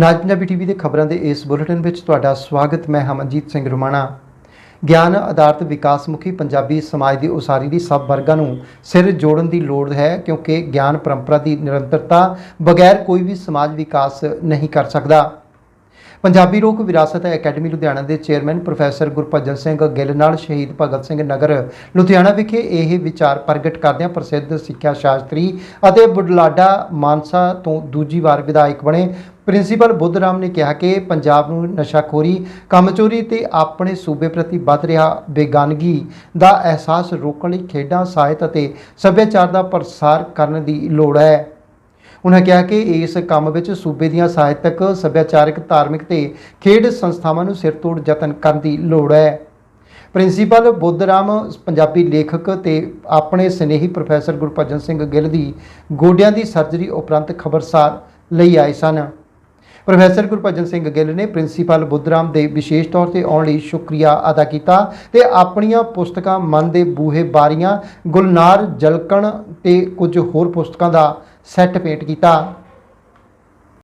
ਨਾਜ Punjabi TV ਦੇ ਖਬਰਾਂ ਦੇ ਇਸ ਬੁਲੇਟਿਨ ਵਿੱਚ ਤੁਹਾਡਾ ਸਵਾਗਤ, ਮੈਂ ਹਮਨਜੀਤ ਸਿੰਘ ਰੁਮਾਣਾ। ਗਿਆਨ ਆਧਾਰਿਤ ਵਿਕਾਸ ਮੁਖੀ ਪੰਜਾਬੀ ਸਮਾਜ ਦੀ ਉਸਾਰੀ ਦੀ ਸਭ ਵਰਗਾਂ ਨੂੰ ਸਿਰ ਜੋੜਨ ਦੀ ਲੋੜ ਹੈ, ਕਿਉਂਕਿ ਗਿਆਨ ਪਰੰਪਰਾ ਦੀ ਨਿਰੰਤਰਤਾ ਬਗੈਰ ਕੋਈ ਵੀ ਸਮਾਜ ਵਿਕਾਸ ਨਹੀਂ ਕਰ ਸਕਦਾ। ਪੰਜਾਬੀ ਲੋਕ ਵਿਰਾਸਤ ਅਕੈਡਮੀ ਲੁਧਿਆਣਾ ਦੇ ਚੇਅਰਮੈਨ ਪ੍ਰੋਫੈਸਰ ਗੁਰਭਜਨ ਸਿੰਘ ਗਿੱਲ ਨਾਲ ਸ਼ਹੀਦ ਭਗਤ ਸਿੰਘ ਨਗਰ ਲੁਧਿਆਣਾ ਵਿਖੇ ਇਹ ਵਿਚਾਰ ਪ੍ਰਗਟ ਕਰਦਿਆਂ ਪ੍ਰਸਿੱਧ ਸਿੱਖਿਆ ਸ਼ਾਸਤਰੀ ਅਤੇ ਬੁਢਲਾਡਾ ਮਾਨਸਾ ਤੋਂ ਦੂਜੀ ਵਾਰ ਵਿਧਾਇਕ ਬਣੇ ਪ੍ਰਿੰਸੀਪਲ ਬੁੱਧਰਾਮ ਨੇ ਕਿਹਾ ਕਿ ਪੰਜਾਬ ਨੂੰ ਨਸ਼ਾਖੋਰੀ, ਕੰਮਚੋਰੀ ਤੇ ਆਪਣੇ ਸੂਬੇ ਪ੍ਰਤੀ ਵੱਧ ਰਿਹਾ ਬੇਗਾਨਗੀ ਦਾ ਅਹਿਸਾਸ ਰੋਕਣ ਲਈ ਖੇਡਾਂ, ਸਾਹਿਤ ਅਤੇ ਸੱਭਿਆਚਾਰ ਦਾ ਪ੍ਰਸਾਰ ਕਰਨ ਦੀ ਲੋੜ ਹੈ। ਉਹਨਾਂ ਕਿਹਾ ਕਿ ਇਸ ਕੰਮ ਵਿੱਚ ਸੂਬੇ ਦੀਆਂ ਸਾਹਿਤਕ, ਸੱਭਿਆਚਾਰਕ, ਧਾਰਮਿਕ ਤੇ ਖੇਡ ਸੰਸਥਾਵਾਂ ਨੂੰ ਸਿਰਤੋੜ ਯਤਨ ਕਰਨ ਦੀ ਲੋੜ ਹੈ। ਪ੍ਰਿੰਸੀਪਲ ਬੁੱਧਰਾਮ, ਪੰਜਾਬੀ ਲੇਖਕ ਤੇ ਆਪਣੇ ਸਨੇਹੀ ਪ੍ਰੋਫੈਸਰ ਗੁਰਭਜਨ ਸਿੰਘ ਗਿੱਲ ਦੀ ਗੋਡਿਆਂ ਦੀ ਸਰਜਰੀ ਉਪਰੰਤ ਖਬਰਸਾਰ ਲਈ ਆਏ ਸਨ। ਪ੍ਰੋਫੈਸਰ ਗੁਰਭਜਨ ਸਿੰਘ ਗਿੱਲ ਨੇ ਪ੍ਰਿੰਸੀਪਲ ਬੁੱਧਰਾਮ ਦੇ ਵਿਸ਼ੇਸ਼ ਤੌਰ ਤੇ ਆਉਣ ਲਈ ਸ਼ੁਕਰੀਆ ਅਦਾ ਕੀਤਾ ਤੇ ਆਪਣੀਆਂ ਪੁਸਤਕਾਂ ਮਨ ਦੇ ਬੂਹੇ ਬਾਰੀਆਂ, ਗੁਲਨਾਰ, ਜਲਕਣ ਤੇ ਕੁਝ ਹੋਰ ਪੁਸਤਕਾਂ ਦਾ ਸੈੱਟ ਪੇਟ ਕੀਤਾ।